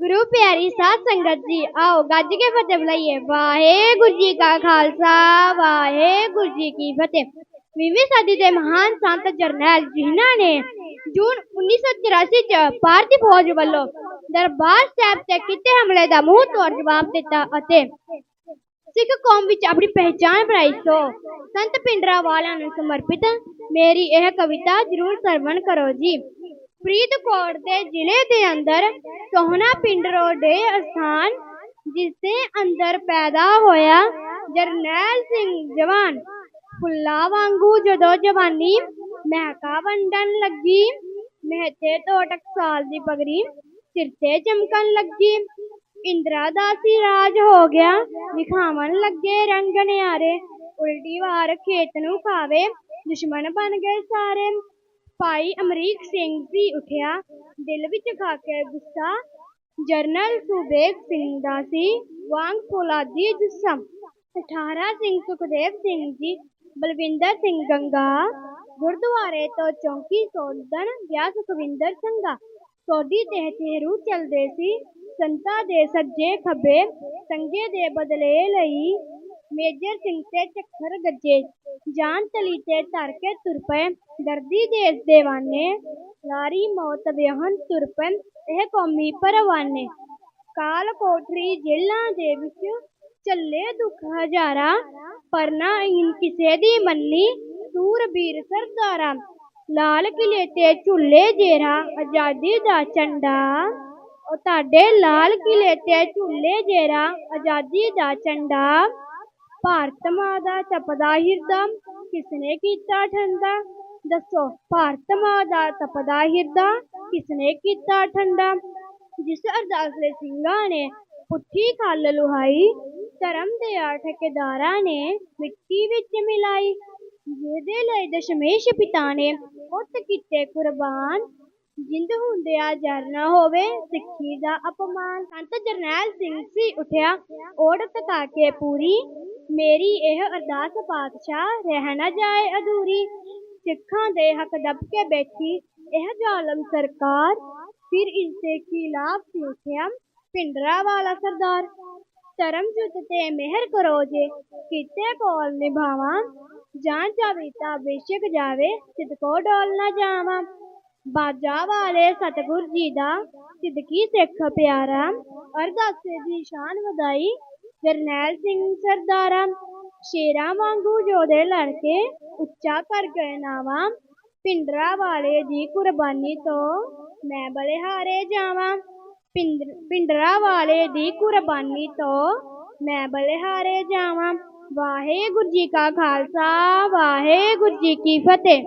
ਗੁਰੂ ਪਿਆਰੀ ਸਾਧ ਸੰਗਤ ਜੀ, ਆਓ ਗੱਜ ਕੇ ਫਤਿਹ ਬੁਲਾਈਏ। ਵਾਹਿਗੁਰੂ ਜੀ ਕਾ ਖਾਲਸਾ, ਵਾਹਿਗੁਰੂ ਜੀ ਕੀ ਫਤਿਹ। ਵੀਹਵੀਂ ਸਦੀ ਦੇ ਮਹਾਨ ਸੰਤ ਜਰਨੈਲ ਜਿਨ੍ਹਾਂ ਨੇ ਜੂਨ 1984 ਚ ਭਾਰਤੀ ਫੌਜ ਵੱਲੋਂ ਦਰਬਾਰ ਸਾਹਿਬ ਤੇ ਕੀਤੇ ਹਮਲੇ ਦਾ ਮੂੰਹ ਤੋੜ ਜਵਾਬ ਦਿੱਤਾ ਅਤੇ ਸਿੱਖ ਕੌਮ ਵਿੱਚ ਆਪਣੀ ਪਹਿਚਾਣ ਬਣਾਈ। ਸੋ ਸੰਤ ਪਿੰਡਰਾ ਵਾਲਿਆਂ ਨੂੰ ਸਮਰਪਿਤ ਮੇਰੀ ਇਹ ਕਵਿਤਾ ਜ਼ਰੂਰ ਸਰਵਣ ਕਰੋ ਜੀ। ਫਰੀਦਕੋਟ ਦੇ ਜ਼ਿਲ੍ਹੇ ਦੇ ਅੰਦਰ ਸੋਹਣਾ ਪਿੰਡ ਰੋਡੇ ਅਸਥਾਨ ਜਿਸ ਅੰਦਰ ਪੈਦਾ ਹੋਇਆ ਜਰਨੈਲ ਸਿੰਘ ਜਵਾਨ। ਫੁੱਲਾਂ ਵਾਂਗੂ ਜਦੋਂ ਜਵਾਨੀ ਮਹਿਕਾ ਵੰਡਣ ਲੱਗੀ ਮਹਿਤੇ ਤੋਂ ਟਕਸਾਲ ਦੀ ਪਗੜੀ ਸਿਰ ਤੇ ਚਮਕਣ ਲੱਗੀ। ਇੰਦਰਾ ਦਾ ਸੀ ਰਾਜ ਹੋ ਗਿਆ, ਵਿਖਾਵਣ ਲੱਗੇ ਰੰਗ ਨਿਆਰੇ ਉਲਟੀ ਵਾਰ ਖੇਤ ਨੂੰ ਖਾਵੇ, ਦੁਸ਼ਮਣ ਬਣ ਗਏ ਸਾਰੇ। ਭਾਈ ਅਮਰੀਕ ਸਿੰਘ ਜੀ ਉਠਿਆ, ਦਿਲ ਵਿੱਚ ਖਾ ਕੇ ਗੁੱਸਾ। ਜਰਨਲ ਸੁਬੇਗ ਸਿੰਘ ਦਾ ਸੀ, ਵਾਂਗ ਫੌਲਾਦੀ ਜੁੱਸਾ। ਅਠਾਰਾ ਸਿੰਘ ਸੁਖਦੇਵ ਸਿੰਘ ਜੀ, ਬਲਵਿੰਦਰ ਸਿੰਘ ਗੰਗਾ। ਗੁਰਦੁਆਰੇ ਤੋਂ ਚੌਂਕੀ ਸੋਧਣ ਗਿਆ ਸੁਖਵਿੰਦਰ ਸੰਗਾ ਸੋਢੀ ਤੇ ਤੇਰੂ ਚੱਲਦੇ ਸੀ, ਸੰਤਾਂ ਦੇ ਸੱਜੇ ਖੱਬੇ, ਸੰਗੇ ਦੇ ਬਦਲੇ ਲਈ ਮੇਜਰ ਸਿੰਘ ਤੇ ਚੱਖਰ ਗੱਜੇ ਜਾਨ ਤਲੀ ਤੇ ਧਰ ਕੇ ਤੁਰ ਪਏ। ਦਰਦੀ ਦੇਸ ਦੇਵਾਨੇ ਲਾਰੀ ਮੌਤ ਵਿਹਨ ਤੁਰ ਪਏ। ਇਹ ਕੌਮੀ ਪਰਵਾਨੇ ਕਾਲ ਕੋਠਰੀ ਜੇਲਾਂ ਦੇ ਵਿੱਚ ਚੱਲੇ ਦੁੱਖ ਹਜ਼ਾਰਾਂ, ਪਰ ਨਾ ਕਿਸੇ ਦੀ ਮੰਨੀ ਸੂਰਬੀਰ ਸਰਦਾਰਾਂ। ਲਾਲ ਕਿਲੇ ਤੇ ਝੁੱਲੇ ਜੇਰਾ ਆਜ਼ਾਦੀ ਦਾ ਝੰਡਾ। ਉਹ ਤੁਹਾਡੇ ਲਾਲ ਕਿਲੇ ਤੇ ਝੁੱਲੇ ਜੇਰਾ ਆਜ਼ਾਦੀ ਦਾ ਝੰਡਾ। ਭਾਰਤ ਮਾਂ ਦਾ ਤਪਦਾ ਹਿਰਦਾ, ਕਿਸਨੇ ਕੀਤਾ ਠੰਡਾ? ਦੱਸੋ, ਭਾਰਤ ਮਾਂ ਦਾ ਤਪਦਾ ਹਿਰਦਾ, ਕਿਸਨੇ ਕੀਤਾ ਠੰਡਾ? ਜਿਸ ਅਰਦਾਸਲੇ ਸਿੰਘਾਂ ਨੇ ਪੁੱਠੀ ਖੱਲ ਲੁਹਾਈ, ਧਰਮ ਦੇ ਆ ਠੇਕੇਦਾਰਾਂ ਨੇ ਮਿੱਟੀ ਵਿੱਚ ਮਿਲਾਈ। ਜਿਹਦੇ ਲਈ ਦਸ਼ਮੇਸ਼ ਪਿਤਾ ਨੇ ਪੁੱਤ ਕੀਤੇ ਕੁਰਬਾਨ ਜਿੰਦ ਹੁੰਦਿਆ ਜਰ ਨਾ ਹੋਵੇ, ਸਿੱਖੀ ਦਾ ਅਪਮਾਨ। ਸੰਤ ਜਰਨੈਲ ਸਿੰਘ ਸੀ ਉਠਿਆ, ਓੜ ਤਕਾ ਕੇ ਪੂਰੀ। ਮੇਰੀ ਇਹ ਅਰਦਾਸ, ਪਾਤਸ਼ਾਹ, ਰਹਿ ਨਾ ਜਾਏ ਅਧੂਰੀ। ਸਿੱਖਾਂ ਦੇ ਹੱਕ ਦੱਬ ਕੇ ਬੈਠੀ, ਇਹ ਜ਼ਾਲਮ ਸਰਕਾਰ। ਫਿਰ ਇਸ ਦੇ ਖਿਲਾਫ ਸੀ ਉਠਿਆ ਪਿੰਡਰਾ ਵਾਲਾ ਸਰਦਾਰ। ਧਰਮ ਜੁੱਤ ਤੇ ਮਿਹਰ ਕਰੋ ਜੇ, ਕੀਤੇ ਕੋਲ ਨਿਭਾਵਾਂ। ਜਾਂ ਜਾਵੇ ਤਾਂ ਬੇਸ਼ੱਕ ਜਾਵੇ ਸਿਦਕੋ ਡੋਲ ਨਾ ਜਾਵਾਂ। ਬਾਜਾ ਵਾਲੇ ਸਤਿਗੁਰ ਜੀ ਦਾ ਸਿੱਦਕੀ ਸਿੱਖ ਪਿਆਰਾ, ਅਰਦਾਸੇ ਦੀ ਸ਼ਾਨ ਵਧਾਈ, ਜਰਨੈਲ ਸਿੰਘ ਸਰਦਾਰਾ, ਸ਼ੇਰਾਂ ਵਾਂਗੂ ਜੋਧੇ ਲੜ ਕੇ ਉੱਚਾ ਕਰ ਗਏ ਨਾਵਾਂ, ਪਿੰਡਰਾ ਵਾਲੇ ਦੀ ਕੁਰਬਾਨੀ ਤੋਂ ਮੈਂ ਬਲਿਹਾਰੇ ਜਾਵਾਂ, ਪਿੰਡ, ਪਿੰਡਰਾ ਵਾਲੇ ਦੀ ਕੁਰਬਾਨੀ ਤੋਂ ਮੈਂ ਬਲਿਹਾਰੇ ਜਾਵਾਂ। ਵਾਹਿਗੁਰੂ ਜੀ ਕਾ ਖਾਲਸਾ, ਵਾਹਿਗੁਰੂ ਜੀ ਕੀ ਫਤਿਹ।